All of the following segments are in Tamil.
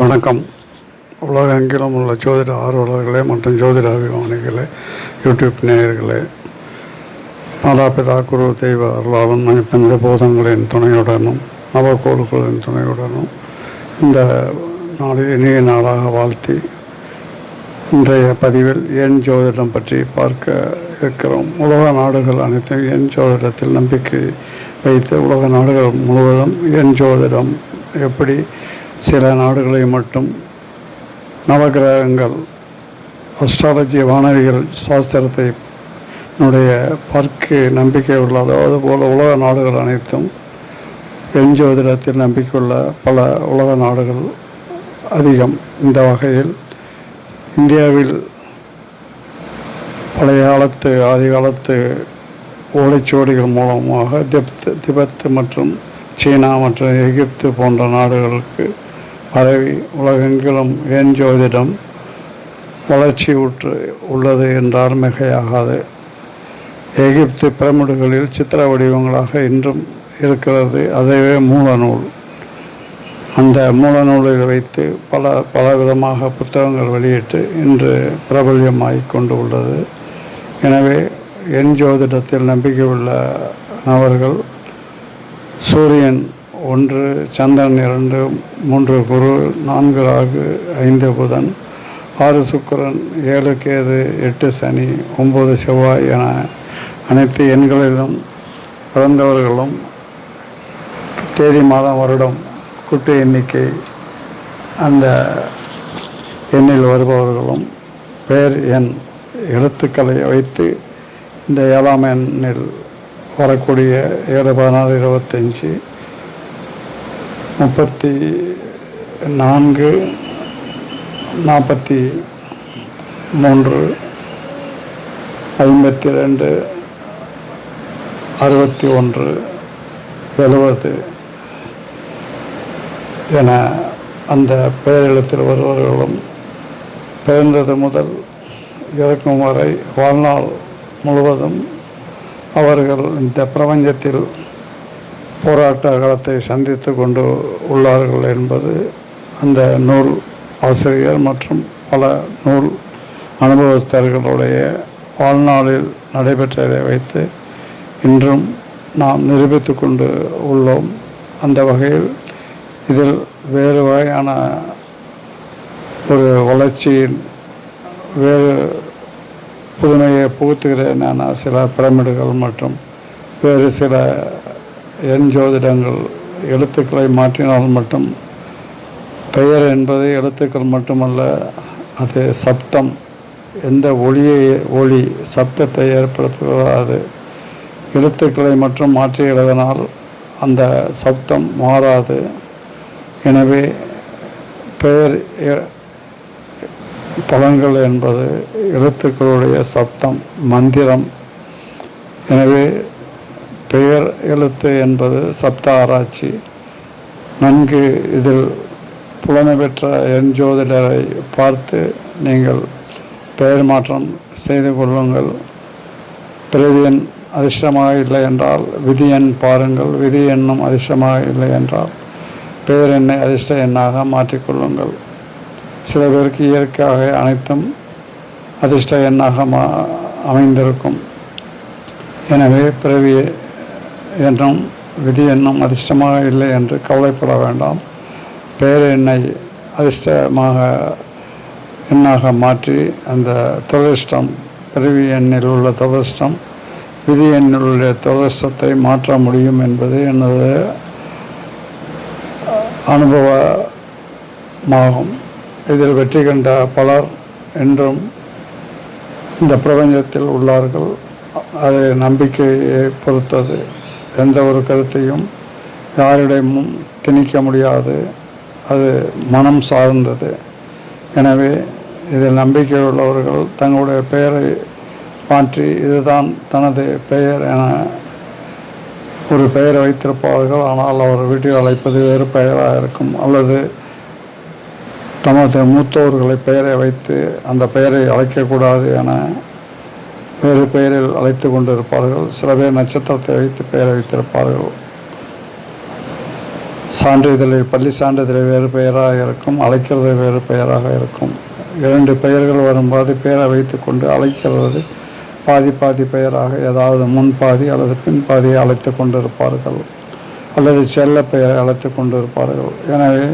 வணக்கம். உலகெங்கிலும் உள்ள ஜோதிட ஆர்வலர்களே மற்றும் ஜோதிட அபிமானிகளே யூடியூப் நேயர்களே. மாதாபிதா குரு தெய்வ அருளாலும் பஞ்ச போதங்களின் துணையுடனும் நவக்கோள்களின் துணையுடனும் இந்த நாளில் இனிய நாளாக வாழ்த்தி இன்றைய பதிவில் என் ஜோதிடம் பற்றி பார்க்க இருக்கிறோம். உலக நாடுகள் அனைத்தும் எண் ஜோதிடத்தில் நம்பிக்கை வைத்து உலக நாடுகள் முழுவதும் என் ஜோதிடம் எப்படி சில நாடுகளை மட்டும் நவகிரகங்கள் அஸ்ட்ராலஜி வானவியல் சாஸ்திரத்தை னுடைய பார்க்க நம்பிக்கை உள்ளதோ அதுபோல் உலக நாடுகள் அனைத்தும் எஞ்சோதிடத்தில் நம்பிக்கையுள்ள பல உலக நாடுகள் அதிகம். இந்த வகையில் இந்தியாவில் பழைய காலத்து ஆதி காலத்து ஓலைச்சுவடிகள் மூலமாக திப்த் திபெத்து மற்றும் சீனா மற்றும் எகிப்து போன்ற நாடுகளுக்கு பரவி உலகெங்கிலும் ஏன் ஜோதிடம் வளர்ச்சி உற்று உள்ளது என்றால் மிகையாகாது. எகிப்து பிரமிடுகளில் சித்திர வடிவங்களாக இன்றும் இருக்கிறது அதுவே மூல நூல் அந்த மூலநூலில் வைத்து பல பல விதமாக புத்தகங்கள் வெளியிட்டு இன்று பிரபல்யமாகிக் கொண்டு உள்ளது. எனவே என் ஜோதிடத்தில் நம்பிக்கை உள்ள நபர்கள் சூரியன் ஒன்று சந்திரன் இரண்டு மூன்று குரு நான்கு ராகு ஐந்து புதன் ஆறு சுக்கிரன் ஏழு கேது எட்டு சனி ஒம்பது செவ்வாய் என அனைத்து எண்களிலும் பிறந்தவர்களும் தேதி மாதம் வருடம் குட்டு எண்ணிக்கை அந்த எண்ணில் வருபவர்களும் பெயர் எண் எழுத்துக்களை வைத்து இந்த ஏழாம் எண்ணில் வரக்கூடிய ஏழு பதினாறு இருபத்தஞ்சி முப்பத்தி நான்கு நாற்பத்தி மூன்று ஐம்பத்தி ரெண்டு அறுபத்தி ஒன்று எழுபது என அந்த பெயரெழுத்தில் வருபவர்களும் பிறந்தது முதல் இறக்கும் வரை வாழ்நாள் முழுவதும் அவர்கள் இந்த பிரபஞ்சத்தில் போராட்ட காலத்தை சந்தித்து கொண்டு உள்ளார்கள் என்பது அந்த நூல் ஆசிரியர் மற்றும் பல நூல் அனுபவஸ்தர்களுடைய வாழ்நாளில் நடைபெற்றதை வைத்து இன்றும் நாம் நிரூபித்து கொண்டு உள்ளோம். அந்த வகையில் இதில் வேறு வகையான ஒரு வளர்ச்சியின் வேறு புதுமையை புகுத்துகிறேன் சில பிரமிடுகள் மற்றும் வேறு சில எண் ஜோதிடங்கள் எழுத்துக்களை மாற்றினால் மட்டும் பெயர் என்பது எழுத்துக்கள் மட்டுமல்ல அது சப்தம். எந்த ஒளியை ஒளி சப்தத்தை ஏற்படுத்துகிறது எழுத்துக்களை மட்டும் மாற்றி எழுதினால் அந்த சப்தம் மாறாது. எனவே பெயர் பலன்கள் என்பது எழுத்துக்களுடைய சப்தம் மந்திரம். எனவே எழுத்து என்பது சப்த ஆராய்ச்சி. நன்கு இதில் புலமை பெற்ற எண் ஜோதிடரை பார்த்து நீங்கள் பெயர் மாற்றம் செய்து கொள்ளுங்கள். பிறவியன் அதிர்ஷ்டமாக இல்லை என்றால் விதி எண் பாருங்கள். விதி எண்ணும் அதிர்ஷ்டமாக இல்லை என்றால் பெயர் எண்ணை அதிர்ஷ்ட எண்ணாக மாற்றிக்கொள்ளுங்கள் சில பேருக்கு இயற்கையாக அனைத்தும் அதிர்ஷ்ட எண்ணாக மா அமைந்திருக்கும். எனவே பிறவியை என்றும் விதி என்னும் அதிர்ஷ்டமாக இல்லை என்று கவலைப்பட வேண்டாம். பெயர் எண்ணை அதிர்ஷ்டமாக எண்ணாக மாற்றி அந்த துரதிர்ஷ்டம் பிறவி எண்ணில் உள்ள துரதிர்ஷ்டம் விதி எண்ணிலுடைய துரதிர்ஷ்டத்தை மாற்ற முடியும் என்பது எனது அனுபவமாகும். இதில் வெற்றி கண்ட பலர் என்றும் இந்த பிரபஞ்சத்தில் உள்ளார்கள். அது நம்பிக்கையை பொறுத்தது. எந்த ஒரு கருத்தையும் யாரிடமும் திணிக்க முடியாது. அது மனம் சார்ந்தது. எனவே இதில் நம்பிக்கை உள்ளவர்கள் தங்களுடைய பெயரை மாற்றி இதுதான் தனது பெயர் என ஒரு பெயரை வைத்திருப்பார்கள். ஆனால் அவர் வீட்டில் அழைப்பது வேறு பெயராக இருக்கும். அல்லது தமது மூத்தோர்களை பெயரை வைத்து அந்த பெயரை அழைக்கக்கூடாது என வேறு பெயரில் அழைத்து கொண்டிருப்பார்கள். சில பேர் நட்சத்திரத்தை வைத்து பெயரை வைத்திருப்பார்கள் சான்றிதழில் பள்ளி சான்றிதழ் வேறு பெயராக இருக்கும் அழைக்கிறது வேறு பெயராக இருக்கும். இரண்டு பெயர்கள் வரும்போது பெயரை வைத்துக்கொண்டு அழைக்கிறது பாதி பாதி பெயராக ஏதாவது முன்பாதி அல்லது பின் பாதியை அழைத்து கொண்டிருப்பார்கள் அல்லது செல்ல பெயரை அழைத்து கொண்டிருப்பார்கள். எனவே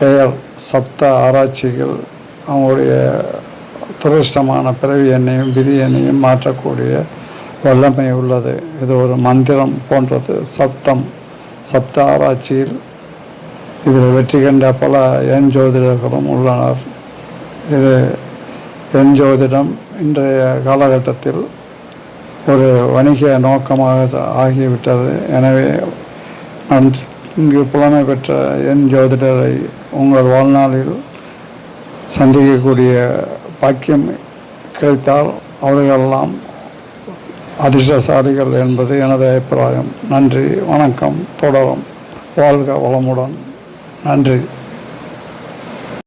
பெயர் சப்த ஆராய்ச்சிகள் அவங்களுடைய துரஷ்டமான பிறவி எண்ணையும் விதி எண்ணையும் மாற்றக்கூடிய வல்லமை உள்ளது. இது ஒரு மந்திரம் போன்றது. சப்தம். சப்த ஆராய்ச்சியில் இதில் வெற்றி கண்ட பல எண் ஜோதிடர்களும் உள்ளனர். இது எண் ஜோதிடம் இன்றைய காலகட்டத்தில் ஒரு வணிக நோக்கமாக ஆகிவிட்டது. எனவே இங்கு புலமை பெற்ற என் ஜோதிடரை உங்கள் வாழ்நாளில் சந்திக்கக்கூடிய பாக்கியம் கிடைத்தால் அவர்களெல்லாம் அதிர்ஷ்டசாலிகள் என்பது எனது அபிப்பிராயம். நன்றி வணக்கம் தொடரும். வாழ்க வளமுடன். நன்றி.